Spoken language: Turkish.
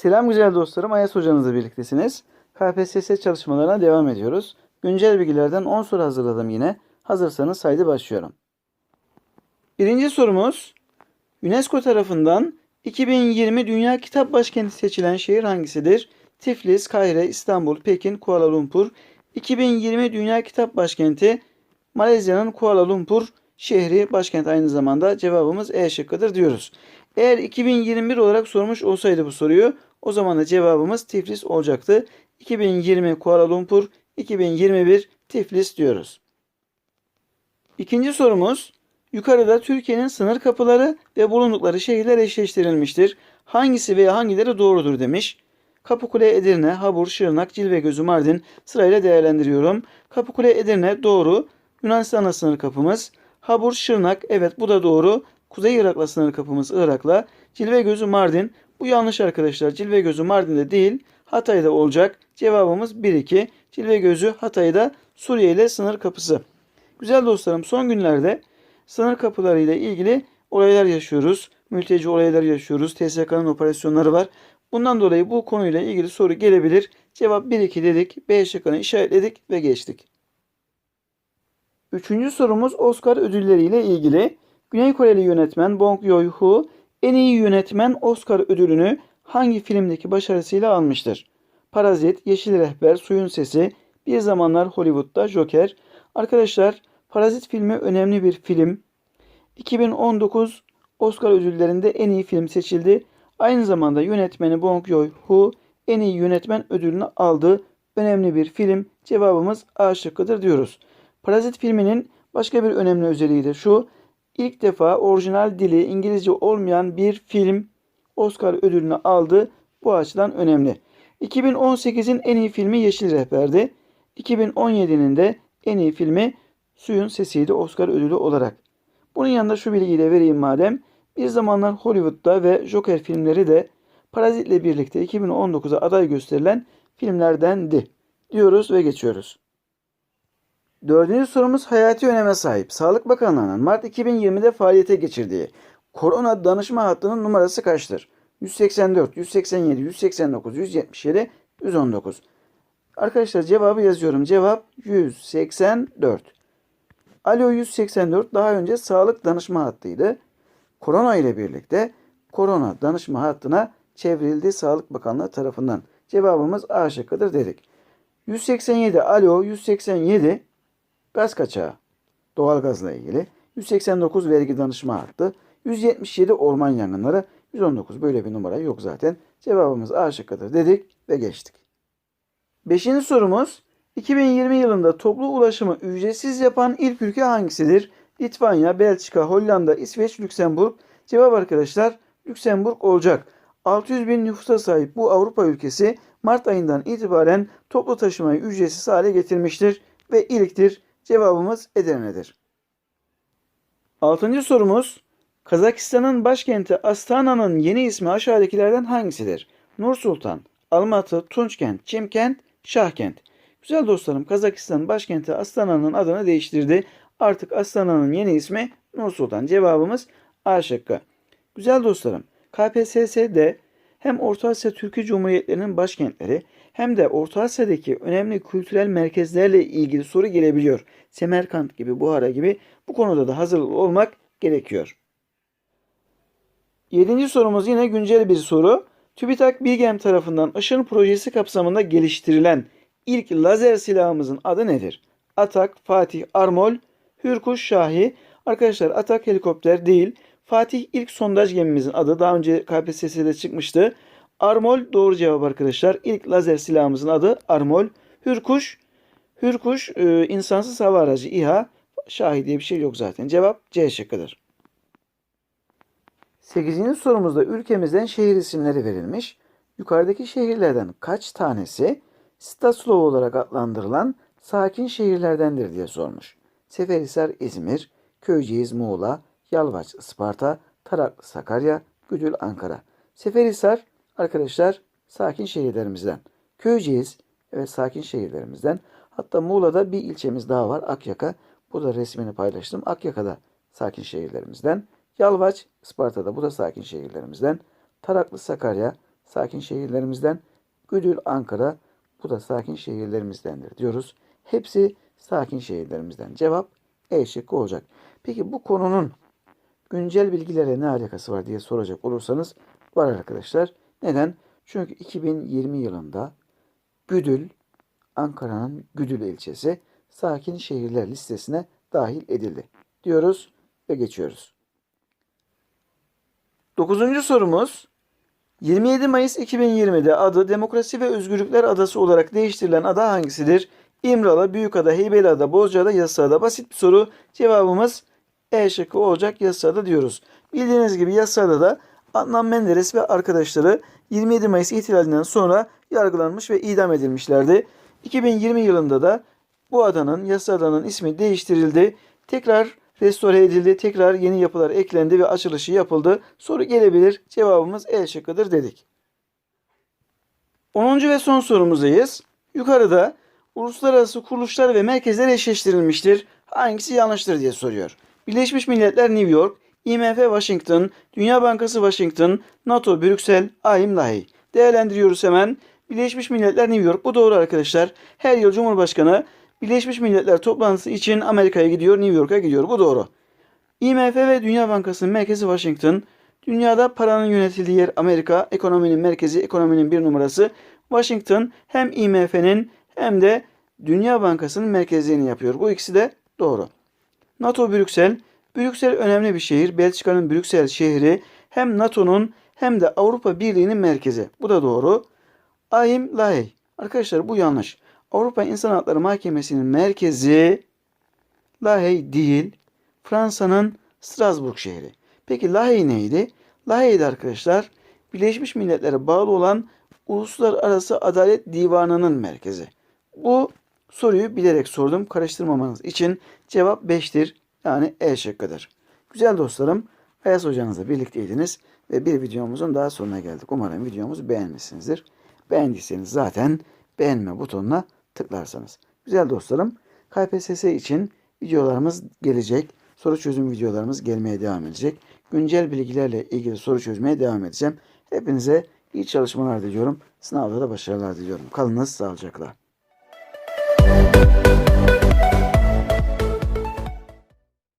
Selam güzel dostlarım. Ayas hocanızla birliktesiniz. KPSS çalışmalarına devam ediyoruz. Güncel bilgilerden 10 soru hazırladım yine. Hazırsanız haydi başlıyorum. Birinci sorumuz UNESCO tarafından 2020 Dünya Kitap Başkenti seçilen şehir hangisidir? Tiflis, Kahire, İstanbul, Pekin, Kuala Lumpur. 2020 Dünya Kitap Başkenti Malezya'nın Kuala Lumpur şehri başkent aynı zamanda cevabımız E şıkkıdır diyoruz. Eğer 2021 olarak sormuş olsaydı bu soruyu o zaman da cevabımız Tiflis olacaktı. 2020 Kuala Lumpur, 2021 Tiflis diyoruz. İkinci sorumuz yukarıda Türkiye'nin sınır kapıları ve bulundukları şehirler eşleştirilmiştir. Hangisi veya hangileri doğrudur demiş. Kapıkule Edirne, Habur, Şırnak, Cilvegözü, Mardin sırayla değerlendiriyorum. Kapıkule Edirne doğru. Yunanistan'la sınır kapımız. Habur, Şırnak evet bu da doğru. Kuzey Irak'la sınır kapımız Irak'la. Cilvegözü, Mardin bu yanlış arkadaşlar. Cilvegözü Mardin'de değil Hatay'da olacak. Cevabımız 1-2. Cilvegözü Hatay'da Suriye ile sınır kapısı. Güzel dostlarım son günlerde sınır kapıları ile ilgili olaylar yaşıyoruz. Mülteci olaylar yaşıyoruz. TSK'nın operasyonları var. Bundan dolayı bu konuyla ilgili soru gelebilir. Cevap 1-2 dedik. B şıkkını işaretledik ve geçtik. Üçüncü sorumuz Oscar ödülleriyle ilgili. Güney Koreli yönetmen Bong Joon-ho en iyi yönetmen Oscar ödülünü hangi filmdeki başarısıyla almıştır? Parazit, Yeşil Rehber, Suyun Sesi, Bir Zamanlar Hollywood'da Joker. Arkadaşlar Parazit filmi önemli bir film. 2019 Oscar ödüllerinde en iyi film seçildi. Aynı zamanda yönetmeni Bong Joon-ho en iyi yönetmen ödülünü aldı. Önemli bir film. Cevabımız A şıkkıdır diyoruz. Parazit filminin başka bir önemli özelliği de şu. İlk defa orijinal dili İngilizce olmayan bir film Oscar ödülünü aldı. Bu açıdan önemli. 2018'in en iyi filmi Yeşil Rehber'di. 2017'nin de en iyi filmi Suyun Sesiydi Oscar ödülü olarak. Bunun yanında şu bilgiyi de vereyim madem. Bir zamanlar Hollywood'da ve Joker filmleri de Parazit'le birlikte 2019'a aday gösterilen filmlerdendi. Diyoruz ve geçiyoruz. Dördüncü sorumuz hayati öneme sahip. Sağlık Bakanlığı'nın Mart 2020'de faaliyete geçirdiği korona danışma hattının numarası kaçtır? 184, 187, 189, 177, 119. Arkadaşlar cevabı yazıyorum. Cevap 184. Alo 184 daha önce sağlık danışma hattıydı. Korona ile birlikte korona danışma hattına çevrildi Sağlık Bakanlığı tarafından. Cevabımız A şıkkıdır dedik. 187 alo 187 gaz kaçağı doğalgazla ilgili. 189 vergi danışma hattı. 177 orman yangınları. 119 böyle bir numara yok zaten. Cevabımız A şıkkıdır dedik ve geçtik. Beşinci sorumuz 2020 yılında toplu ulaşımı ücretsiz yapan ilk ülke hangisidir? Litvanya, Belçika, Hollanda, İsveç, Lüksemburg. Cevap arkadaşlar Lüksemburg olacak. 600 bin nüfusa sahip bu Avrupa ülkesi Mart ayından itibaren toplu taşımayı ücretsiz hale getirmiştir ve ilktir. Cevabımız Edirne'dir. Altıncı sorumuz Kazakistan'ın başkenti Astana'nın yeni ismi aşağıdakilerden hangisidir? Nur Sultan, Almatı, Tunçkent, Çimkent, Şahkent. Güzel dostlarım Kazakistan başkenti Astana'nın adını değiştirdi. Artık Astana'nın yeni ismi Nur Sultan. Cevabımız A şıkkı. Güzel dostlarım KPSS'de hem Orta Asya Türkiye Cumhuriyetlerinin başkentleri hem de Orta Asya'daki önemli kültürel merkezlerle ilgili soru gelebiliyor. Semerkant gibi, Buhara gibi bu konuda da hazırlıklı olmak gerekiyor. Yedinci sorumuz yine güncel bir soru. TÜBİTAK Bilgem tarafından Işın projesi kapsamında geliştirilen ilk lazer silahımızın adı nedir? Atak, Fatih, Armol, Hürkuş, Şahi. Arkadaşlar Atak helikopter değil. Fatih ilk sondaj gemimizin adı. Daha önce KPSS'de çıkmıştı. Armol doğru cevap arkadaşlar. İlk lazer silahımızın adı Armol. Hürkuş, Hürkuş e, insansız hava aracı İHA. Şahi diye bir şey yok zaten. Cevap C şıkkıdır. 8. sorumuzda ülkemizden şehir isimleri verilmiş. Yukarıdaki şehirlerden kaç tanesi Staslov olarak adlandırılan sakin şehirlerdendir diye sormuş. Seferihisar İzmir, Köyceğiz Muğla, Yalvaç Isparta, Taraklı Sakarya, Güdül Ankara. Seferihisar arkadaşlar sakin şehirlerimizden. Köyceğiz evet sakin şehirlerimizden. Hatta Muğla'da bir ilçemiz daha var Akyaka. Bu da resmini paylaştım. Akyaka'da sakin şehirlerimizden. Yalvaç Isparta'da bu da sakin şehirlerimizden. Taraklı Sakarya sakin şehirlerimizden. Güdül, Ankara bu da sakin şehirlerimizdendir diyoruz. Hepsi sakin şehirlerimizden. Cevap E şıkkı olacak. Peki bu konunun güncel bilgilerle ne alakası var diye soracak olursanız var arkadaşlar. Neden? Çünkü 2020 yılında Güdül, Ankara'nın Güdül ilçesi sakin şehirler listesine dahil edildi. Diyoruz ve geçiyoruz. Dokuzuncu sorumuz 27 Mayıs 2020'de adı Demokrasi ve Özgürlükler Adası olarak değiştirilen ada hangisidir? İmralı, Büyükada, Heybeliada, Bozcaada, Yassıada. Basit bir soru. Cevabımız E şıkkı olacak Yassıada diyoruz. Bildiğiniz gibi Yassıada da Adnan Menderes ve arkadaşları 27 Mayıs ihtilalinden sonra yargılanmış ve idam edilmişlerdi. 2020 yılında da bu adanın, Yassıada'nın ismi değiştirildi. Tekrar restore edildi. Tekrar yeni yapılar eklendi ve açılışı yapıldı. Soru gelebilir. Cevabımız E şıkkıdır dedik. 10. ve son sorumuzdayız. Yukarıda uluslararası kuruluşlar ve merkezler eşleştirilmiştir. Hangisi yanlıştır diye soruyor. Birleşmiş Milletler New York, IMF Washington, Dünya Bankası Washington, NATO Brüksel, AİM Lahey. Değerlendiriyoruz hemen. Birleşmiş Milletler New York. Bu doğru arkadaşlar. Her yıl Cumhurbaşkanı Birleşmiş Milletler toplantısı için Amerika'ya gidiyor, New York'a gidiyor. Bu doğru. IMF ve Dünya Bankası'nın merkezi Washington. Dünyada paranın yönetildiği yer Amerika, ekonominin merkezi, ekonominin bir numarası. Washington hem IMF'nin hem de Dünya Bankası'nın merkezliğini yapıyor. Bu ikisi de doğru. NATO Brüksel. Brüksel önemli bir şehir. Belçika'nın Brüksel şehri hem NATO'nun hem de Avrupa Birliği'nin merkezi. Bu da doğru. AİM Lahey. Arkadaşlar bu yanlış. Avrupa İnsan Hakları Mahkemesi'nin merkezi Lahey değil, Fransa'nın Strasbourg şehri. Peki Lahey neydi? Lahey'de arkadaşlar Birleşmiş Milletler'e bağlı olan Uluslararası Adalet Divanı'nın merkezi. Bu soruyu bilerek sordum. Karıştırmamanız için cevap 5'tir. Yani E şıkkıdır. Güzel dostlarım, Ayas hocanızla birlikteydiniz ve bir videomuzun daha sonuna geldik. Umarım videomuzu beğenmişsinizdir. Beğendiyseniz zaten beğenme butonuna tıklarsanız. Güzel dostlarım, KPSS için videolarımız gelecek. Soru çözüm videolarımız gelmeye devam edecek. Güncel bilgilerle ilgili soru çözmeye devam edeceğim. Hepinize iyi çalışmalar diliyorum. Sınavda da başarılar diliyorum. Kalınız sağlıcakla.